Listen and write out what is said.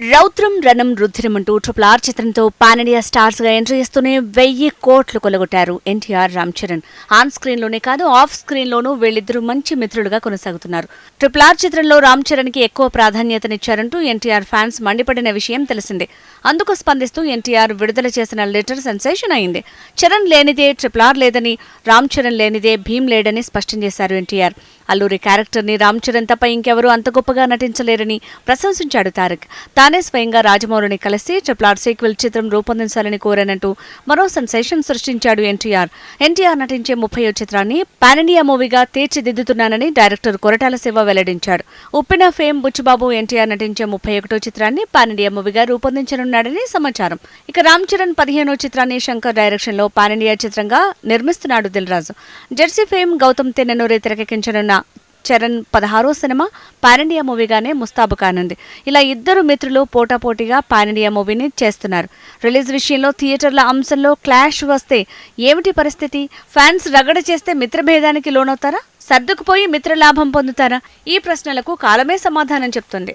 రౌద్రం రణం రుద్రమంటూ triple R చిత్రంతో పాన్ ఇండియా స్టార్స్గా ఎంట్రీ ఇస్తూనే వెయ్యి కోట్లు కొలగొట్టారు ఎన్టీఆర్ రామ్ చరణ్. ఆన్ స్క్రీన్లోనే కాదు ఆఫ్ స్క్రీన్ లోనూ వీళ్ళిద్దరూ మంచి మిత్రులుగా కొనసాగుతున్నారు. ట్రిపుల్ ఆర్ చిత్రంలో రామ్ చరణ్కి ఎక్కువ ప్రాధాన్యతనిచ్చారంటూ ఎన్టీఆర్ ఫ్యాన్స్ మండిపడిన విషయం తెలిసిందే. అందుకు స్పందిస్తూ ఎన్టీఆర్ విడుదల చేసిన లెటర్ సెన్సేషన్ అయింది. చరణ్ లేనిదే ట్రిపుల్ ఆర్ లేదని రామ్ చరణ్ లేనిదే భీమ్ లేడని స్పష్టం చేశారు ఎన్టీఆర్. అల్లూరి క్యారెక్టర్ని రామ్ చరణ్ తప్ప ఇంకెవరూ అంత గొప్పగా నటించలేరని ప్రశంసించాడు తారక్ తానే స్వయంగా రాజమౌళిని కలిసి ట్రిప్లార్ సీక్వెల్ చిత్రం రూపొందించాలని కోరానంటూ మరో సెన్సేషన్ సృష్టించాడు ఎన్టీఆర్. ఎన్టీఆర్ నటించే ముప్పయో చిత్రాన్ని పానిండియా మూవీగా తీర్చిదిద్దుతున్నానని డైరెక్టర్ కొరటాల శివ వెల్లడించాడు. ఉప్పిన ఫేమ్ బుచ్చిబాబు ఎన్టీఆర్ నటించే ముప్పై ఒకటో చిత్రాన్ని పానిండియా మూవీగా రూపొందించనున్నాడని సమాచారం. ఇక రామ్ చరణ్ పదిహేనో చిత్రాన్ని శంకర్ డైరెక్షన్లో పానిండియా చిత్రంగా నిర్మిస్తున్నాడు దిల్ రాజు జెర్సీ ఫేమ్ గౌతమ్ తెన్నెనూరి తెరకెక్కించనున్న చరణ్ పదహారో సినిమా పానిండియా మూవీగానే ముస్తాబు కానుంది. ఇలా ఇద్దరు మిత్రులు పోటాపోటీగా పానిండియా మూవీని చేస్తున్నారు. రిలీజ్ విషయంలో థియేటర్ల అంశంలో క్లాష్ వస్తే ఏమిటి పరిస్థితి? ఫ్యాన్స్ రగడ చేస్తే మిత్రభేదానికి లోనవుతారా? సర్దుకుపోయి మిత్రలాభం పొందుతారా? ఈ ప్రశ్నలకు కాలమే సమాధానం చెప్తుంది.